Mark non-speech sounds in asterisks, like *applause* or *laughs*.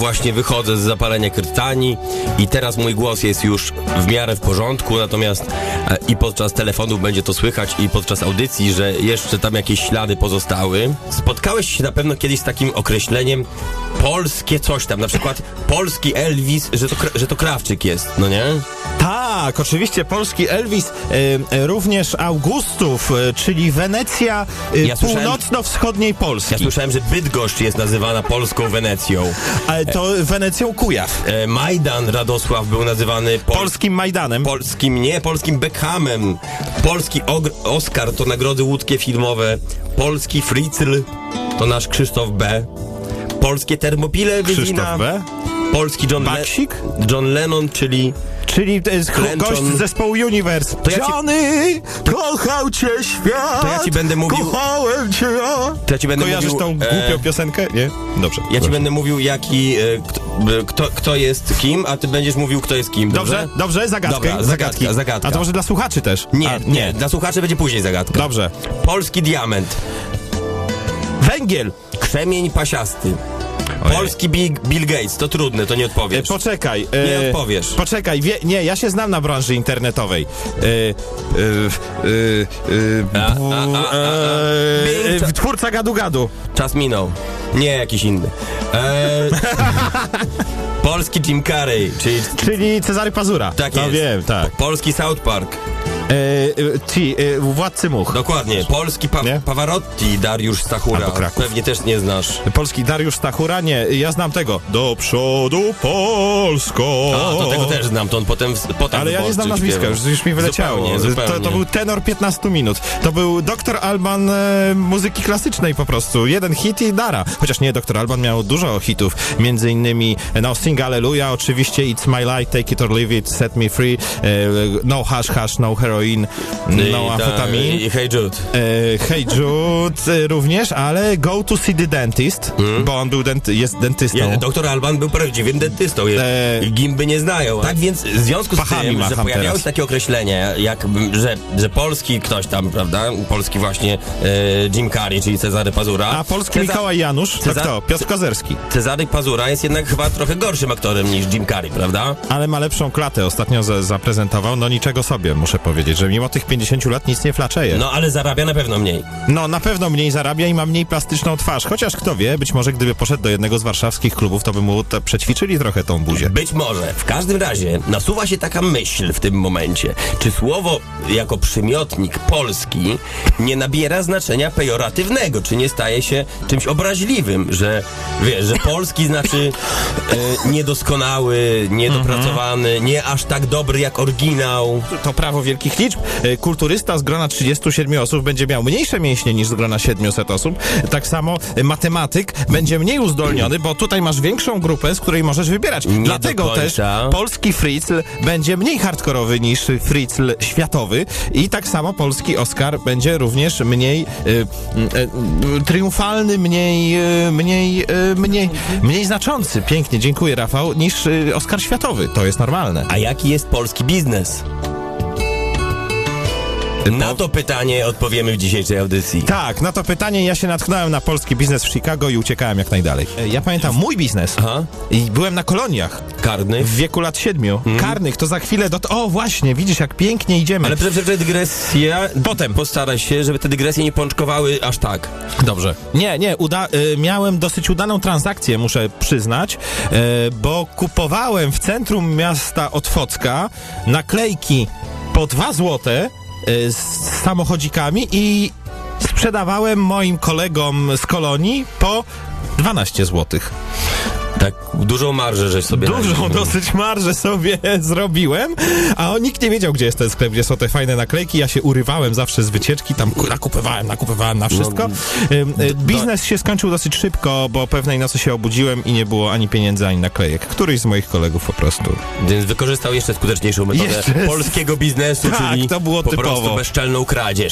właśnie wychodzę z zapalenia krtani i teraz mój głos jest już w miarę w porządku, natomiast e, i podczas telefonów będzie to słychać i podczas audycji, że jeszcze tam jakieś ślady pozostały. Spotkałeś się na pewno kiedyś z takim określeniem polskie coś tam, na przykład polski Elvis, że to, że to Krawczyk jest, no nie? Tak, oczywiście polski Elvis, e, e, również Augustów, e, czyli Wenecja e, Ja północno-wschodniej Polski. Ja słyszałem, że Bydgoszcz jest nazywana polską Wenecją. Ale to Wenecją Kujaw. E, Majdan Radosław był nazywany pol- Polskim Majdanem. polskim, nie, polskim Beckhamem. Polski og- Oscar to nagrody łódzkie filmowe. Polski Fritzl to nasz Krzysztof B. Polskie Termopile. Krzysztof B. Polski John, Le- Baksik? John Lennon, czyli Czyli to jest Klęczon. gość z zespołu Universe. To ja ci- Johnny, kochał cię świat. To ja ci będę mówił- Kochałem cię ja. to ja ci będę Kojarzysz mówił... tą e, głupią piosenkę? Nie? Dobrze. Ja ci dobrze. będę mówił, jaki, e, kto, e, kto, kto jest kim, a ty będziesz mówił, kto jest kim. Dobrze, dobrze, zagadkę. Dobra, zagadka, zagadka. A to może dla słuchaczy też? Nie, A, nie, dla słuchaczy będzie później zagadka. Dobrze. Polski diament. Węgiel. Krzemień pasiasty. Ojej. Polski Bill, Bill Gates, to trudne, to nie E, odpowiesz. poczekaj. Nie e, odpowiesz. Poczekaj, wie, nie, ja się znam na branży internetowej. E, e, e, e, e, e, Twórca gadu gadu. Czas minął. Nie, jakiś inny. Eee, *laughs* Polski Jim Carrey, czyli... Czyli Cezary Pazura. Tak no jest. wiem, tak. Polski South Park. E, e, ci, e, Władcy Much. Dokładnie. Polski pa Nie? Pavarotti, Dariusz Stachura. Pewnie też nie znasz. Polski Dariusz Stachura? Nie, ja znam tego. Do przodu Polsko. A, to tego też znam, to on potem... potem Ale ja nie znam nazwiska, już, już mi wyleciało. Zupełnie, zupełnie. To, to był tenor 15 minut. To był doktor Alban e, muzyki klasycznej po prostu. Jeden hit i dara. Chociaż nie, doktor Alban miał dużo hitów. Między innymi no, Sing Alleluja, oczywiście It's My Life, Take It or Leave It, Set Me Free, e, No Hash Hash, No Heroin, I No ta- Amfetamin. I Hey Jude. E, hey Jude e, również, ale Go to See the Dentist, bo on był denty, jest dentystą. Nie, doktor Alban był prawdziwym dentystą. Eee. Gimby nie znają. Tak więc w związku z tym, że pojawiały teraz. się takie określenie, jak, że, że polski ktoś tam, prawda, polski właśnie e, Jim Carrey, czyli Cezary Pazura. A polski Ceza- Mikołaj Janusz, to Ceza- kto? Piotr Kozerski. Cezary Pazura jest jednak chyba trochę gorszym aktorem niż Jim Carrey, prawda? Ale ma lepszą klatę, ostatnio za, zaprezentował, no niczego sobie, muszę powiedzieć, że mimo tych 50 lat nic nie flaczeje. No. No ale zarabia na pewno mniej. na pewno mniej zarabia i ma mniej plastyczną twarz, chociaż kto wie, być może gdyby poszedł do jednego z warszawskich klubów, to by mu te przećwiczyli trochę tą buzię. Być może. W każdym razie nasuwa się taka myśl w tym momencie. Czy słowo jako przymiotnik polski nie nabiera znaczenia pejoratywnego? Czy nie staje się czymś obraźliwym, że wiesz, że polski znaczy e, niedoskonały, niedopracowany, nie aż tak dobry jak oryginał? To prawo wielkich liczb. E, Kulturysta z grona 37 osób będzie miał mniejsze mięśnie niż z grona 700 osób. Tak samo e, matematyk będzie mniej uzdolniony, bo tutaj masz większą grupę, z której możesz wybierać. Nie Dlatego też polski fritzl będzie mniej hardkorowy niż fritzl światowy i tak samo polski Oscar będzie również mniej e, e, triumfalny, mniej, mniej, mniej, mniej znaczący. Pięknie, dziękuję Rafał, niż Oscar światowy. To jest normalne. A jaki jest polski biznes? Na to pytanie odpowiemy w dzisiejszej audycji. Tak, na to pytanie ja się natknąłem na polski biznes w Chicago i uciekałem jak najdalej. E, Ja pamiętam mój biznes Aha, i byłem na koloniach karny. w wieku lat siedmiu. Karnych, to za chwilę do... O, właśnie, widzisz jak pięknie idziemy. Ale przede wszystkim dygresja. Potem. Postaraj się, żeby te dygresje nie pączkowały aż tak. Dobrze. Nie, nie, uda, y, miałem dosyć udaną transakcję, muszę przyznać, y, bo kupowałem w centrum miasta Otwocka naklejki po 2 złote z samochodzikami i sprzedawałem moim kolegom z kolonii po 12 złotych. Tak, dużą marżę, żeś sobie Dużą dosyć marżę sobie *laughs* zrobiłem, a on, nikt nie wiedział, gdzie jest ten sklep, gdzie są te fajne naklejki. Ja się urywałem zawsze z wycieczki, tam ku- nakupywałem, nakupywałem na wszystko. No, y, Biznes się skończył dosyć szybko, bo pewnej nocy się obudziłem i nie było ani pieniędzy, ani naklejek. Któryś z moich kolegów po prostu. Więc wykorzystał jeszcze skuteczniejszą metodę Jeszcze- polskiego biznesu, Tak, czyli to było po typowo. prostu bezczelną kradzież.